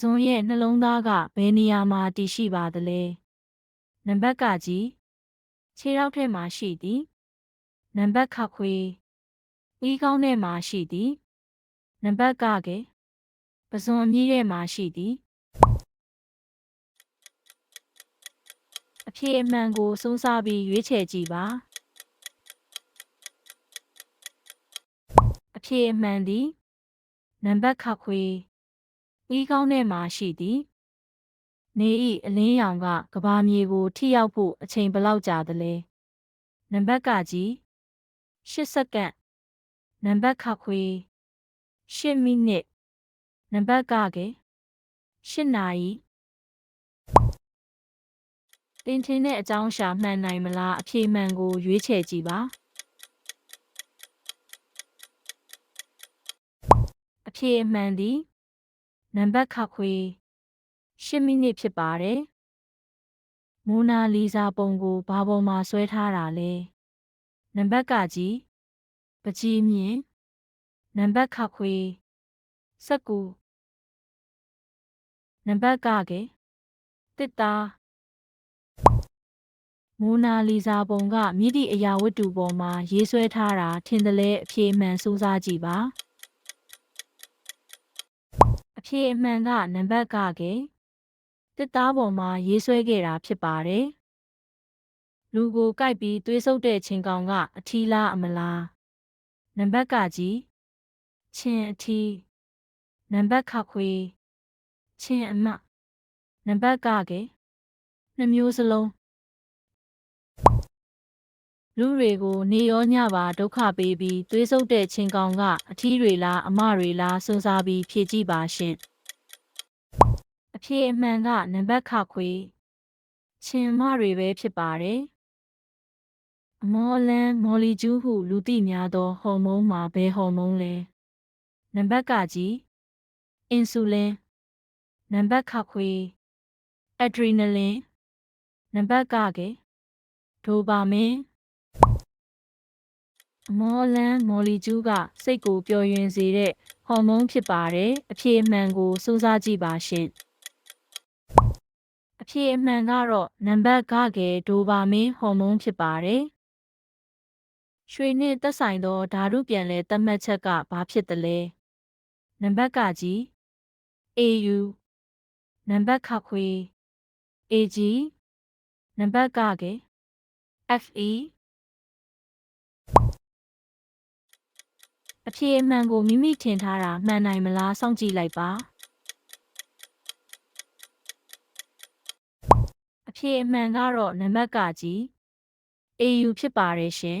စွန်ရဲ့နှလုံးသားကဘယ်နေရာမှာတည်ရှိပါသလဲနံပါတ်ကကြီးခြေထောက်ထဲမှာရှိသည်နံပါတ်ခခွေပြီးကောင်းထဲမှာရှိသည်နံပါတ်ကကဲပစွန်အမြင့်ထဲမှာရှိသည်အဖြေအမှန်ကိုစူးစမ်းပြီးရွေးချယ်ကြည့်ပါအဖြေအမှန်သည်နံပါတ်ခခွေ ပြီးကောင်းထဲမှာရှိသည်နေဤအလင်းရောင်ကကဘာမြေကိုထိရောက်ဖို့အချိန်ဘယ်လောက်ကြာသလဲနံပါတ်ကကြီး8စက္ကန့်နံပါတ်ခခွေ8မိနစ်နံပါတ်ကကဲ8နာရီတင်ထင်းတဲ့အကြောင်းရှာမှန်နိုင်မလားအဖြေမှန်ကိုရွေးချယ်ကြည့်ပါအဖြေအမှန်သည် နံပါတ်ခခွေ10မိနစ်ဖြစ်ပါတယ်။မိုနာလီဇာပုံကိုဘာပေါ်မှာဆွဲထားတာလဲ။နံပါတ်ကကြီးပကြီးမြင့်နံပါတ်ခခွေစက်ကူနံပါတ်ကကဲတစ်သားမိုနာလီဇာပုံကမြစ်တီအရာဝတ္ထုပေါ်မှာရေးဆွဲထားတာထင်တယ်လဲအဖြေမှန်စူးစမ်းကြည့်ပါအ ဖြေအမှန်ကနံပါတ်ကကဲတစ်သားပေါ်မှာရေးဆွဲခဲ့တာဖြစ်ပါတယ်လူကိုကြိုက်ပြီးသွေးဆုပ်တဲ့ချင်းကောင်ကအထီးလားအမလားနံပါတ်ကကြီးချင်းအထီးနံပါတ်ခခွေချင်းအမနံပါတ်ကကဲနှမျိုးစလုံး လူတွေကိုနေရောညပါဒုက္ခပေးပြီးသွေးဆုပ်တဲ့ချင်းကောင်ကအထီးတွေလားအမတွေလားစူးစားပြီးဖြည့်ကြည့်ပါရှင်အဖြေအမှန်ကနံပါတ်ခခွေချင်းမတွေပဲဖြစ်ပါတယ်အမောလန်မော်လီကျူးဟုလူသိများသောဟော်မုန်းမှာဘယ်ဟော်မုန်းလဲနံပါတ်ကကြီးအင်ဆူလင်နံပါတ်ခခွေအဒရီနလင်နံပါတ်ကကဲဒိုပါမင်အ မောလန်မော်လီကျူးကစိတ်ကိုပျော်ရွှင်စေတဲ့ဟော်မုန်းဖြစ်ပါတယ်အဖြေအမှန်ကိုစူးစမ်းကြည့်ပါရှင်အဖြေအမှန်ကတော့နံပါတ်ကကဲဒိုပါမင်ဟော်မုန်းဖြစ်ပါတယ်ရွှေနှင့်သက်ဆိုင်သောဓာတုပြန်လည်သတ်မှတ်ချက်ကဘာဖြစ်သလဲနံပါတ်ကကြီး AU နံပါတ်ခခွေ AG နံပါတ်ကကဲ FE အဖြေအမှန်ကိုမိမိထင်ထားတာမှန်နိုင်မလားစောင့်ကြည့်လိုက်ပါအဖြေအမှန်ကတော့နံပါတ်ကကြီး AU ဖြစ်ပါတယ်ရှင်